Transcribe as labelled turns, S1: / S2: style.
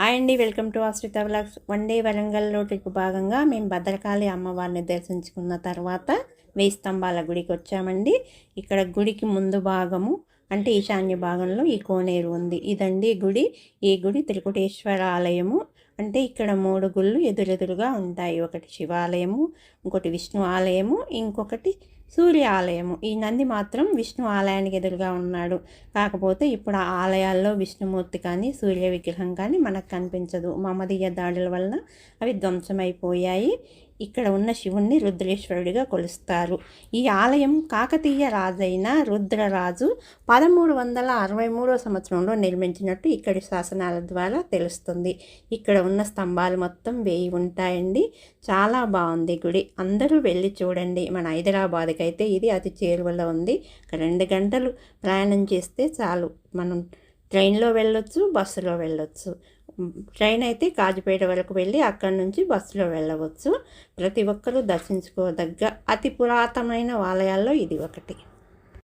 S1: Hi అండి welcome to Ashritha vlogs. One day వరంగల్లో trip భాగంగా మేము భద్రకాళి అమ్మవారిని దర్శించుకున్న తర్వాత వెయ్యి స్తంభాల గుడికి వచ్చామండి. ఇక్కడ గుడికి ముందు భాగము అంటే ఈశాన్య భాగంలో ఈ కోనేరు ఉంది. ఇదండి గుడి. ఈ గుడి త్రికుటేశ్వర ఆలయము. అంటే ఇక్కడ మూడు గుళ్ళు ఎదురెదురుగా ఉంటాయి. ఒకటి శివాలయము ఇంకోటి విష్ణు ఆలయము ఇంకొకటి సూర్య ఆలయము ఈ నంది మాత్రం విష్ణు ఆలయానికి ఎదురుగా ఉన్నాడు. కాకపోతే ఇప్పుడు ఆ ఆలయాల్లో విష్ణుమూర్తి కానీ సూర్య విగ్రహం కానీ మనకు కనిపించదు. మమదీయ దాడుల వలన అవి ధ్వంసమైపోయాయి. ఇక్కడ ఉన్న శివుణ్ణి రుద్రేశ్వరుడిగా కొలుస్తారు. ఈ ఆలయం కాకతీయ రాజైన రుద్రరాజు పదమూడు వందల అరవై మూడో సంవత్సరంలో నిర్మించినట్టు ఇక్కడి శాసనాల ద్వారా తెలుస్తుంది. ఇక్కడ ఉన్న స్తంభాలు మొత్తం వేయి ఉంటాయండి. చాలా బాగుంది గుడి. అందరూ వెళ్ళి చూడండి. మన హైదరాబాద్కి అయితే ఇది అతి చేరువలో ఉంది. రెండు గంటలు ప్రయాణం చేస్తే చాలు. మనం ట్రైన్లో వెళ్ళొచ్చు బస్సులో వెళ్ళొచ్చు. ట్రైన్ అయితే కాజుపేట వరకు వెళ్ళి అక్కడి నుంచి బస్సులో వెళ్ళవచ్చు. ప్రతి ఒక్కరూ దర్శించుకోదగ్గ అతి పురాతనమైన ఆలయాల్లో ఇది ఒకటి.